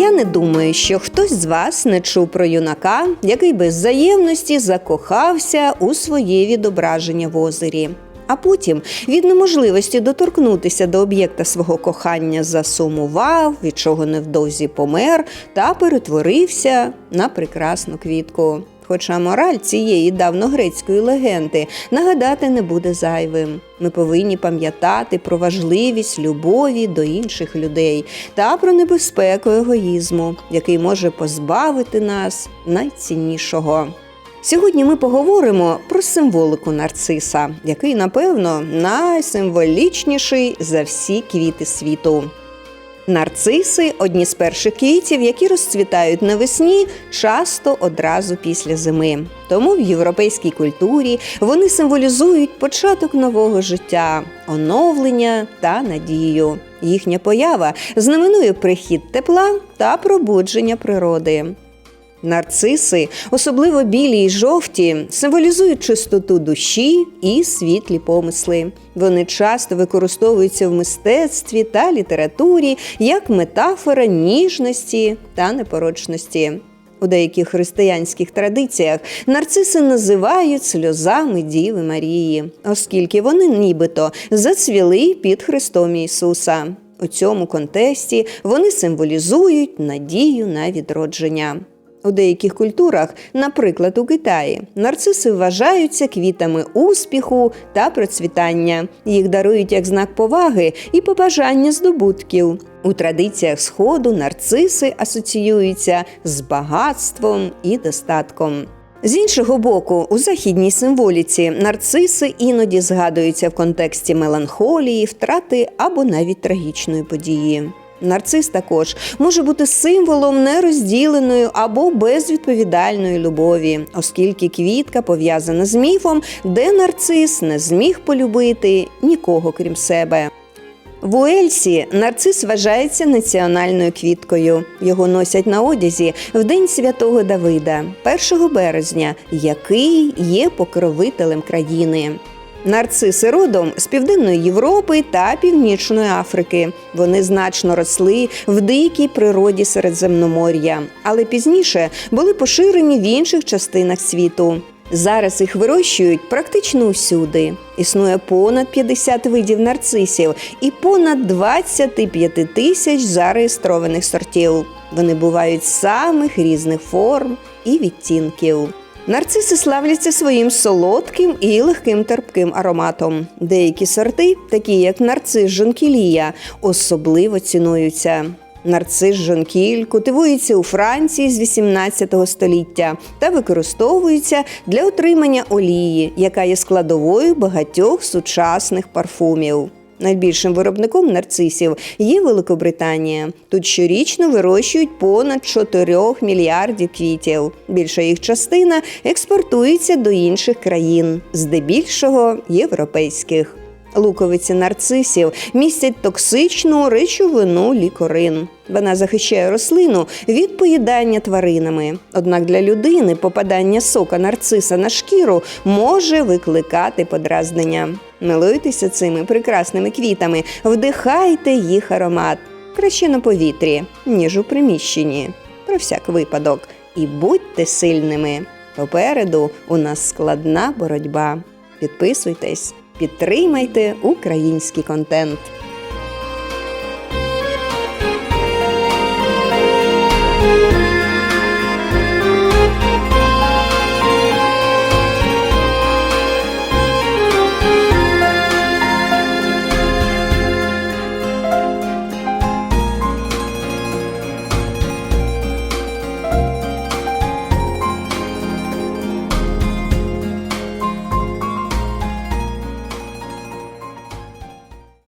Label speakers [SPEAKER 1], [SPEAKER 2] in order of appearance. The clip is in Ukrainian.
[SPEAKER 1] не думаю, що хтось з вас не чув про юнака, який без взаємності закохався у своє відображення в озері. А потім від неможливості доторкнутися до об'єкта свого кохання засумував, від чого невдовзі помер та перетворився на прекрасну квітку. Хоча мораль цієї давньогрецької легенди нагадати не буде зайвим. Ми повинні пам'ятати про важливість любові до інших людей та про небезпеку егоїзму, який може позбавити нас найціннішого. Сьогодні ми поговоримо про символику нарциса, який, напевно, найсимволічніший за всі квіти світу. Нарциси одні з перших квітів, які розцвітають навесні, часто одразу після зими. Тому в європейській культурі вони символізують початок нового життя, оновлення та надію. Їхня поява знаменує прихід тепла та пробудження природи. Нарциси, особливо білі й жовті, символізують чистоту душі і світлі помисли. Вони часто використовуються в мистецтві та літературі як метафора ніжності та непорочності. У деяких християнських традиціях нарциси називають сльозами Діви Марії, оскільки вони нібито зацвіли під Христом Ісуса. У цьому контексті вони символізують надію на відродження. У деяких культурах, наприклад, у Китаї, нарциси вважаються квітами успіху та процвітання. Їх дарують як знак поваги і побажання здобутків. У традиціях Сходу нарциси асоціюються з багатством і достатком. З іншого боку, у західній символіці нарциси іноді згадуються в контексті меланхолії, втрати або навіть трагічної події. Нарцис також може бути символом нерозділеної або безвідповідальної любові, оскільки квітка пов'язана з міфом, де нарцис не зміг полюбити нікого крім себе. В Уельсі нарцис вважається національною квіткою. Його носять на одязі в День Святого Давида, 1 березня, який є покровителем країни. Нарциси родом з Південної Європи та Північної Африки. Вони значно росли в дикій природі Середземномор'я, але пізніше були поширені в інших частинах світу. Зараз їх вирощують практично усюди. Існує понад 50 видів нарцисів і понад 25 тисяч зареєстрованих сортів. Вони бувають самих різних форм і відтінків. Нарциси славляться своїм солодким і легким терпким ароматом. Деякі сорти, такі як нарцис жонкілія, особливо цінуються. Нарцис жонкіль культивується у Франції з 18 століття та використовується для отримання олії, яка є складовою багатьох сучасних парфумів. Найбільшим виробником нарцисів є Великобританія. Тут щорічно вирощують понад 4 мільярдів квітів. Більша їх частина експортується до інших країн, здебільшого європейських. Луковиці нарцисів містять токсичну речовину лікорин. Вона захищає рослину від поїдання тваринами. Однак для людини попадання сока нарциса на шкіру може викликати подразнення. Милуйтеся цими прекрасними квітами, вдихайте їх аромат краще на повітрі, ніж у приміщенні. Про всяк випадок. І будьте сильними. Попереду у нас складна боротьба. Підписуйтесь, підтримайте український контент.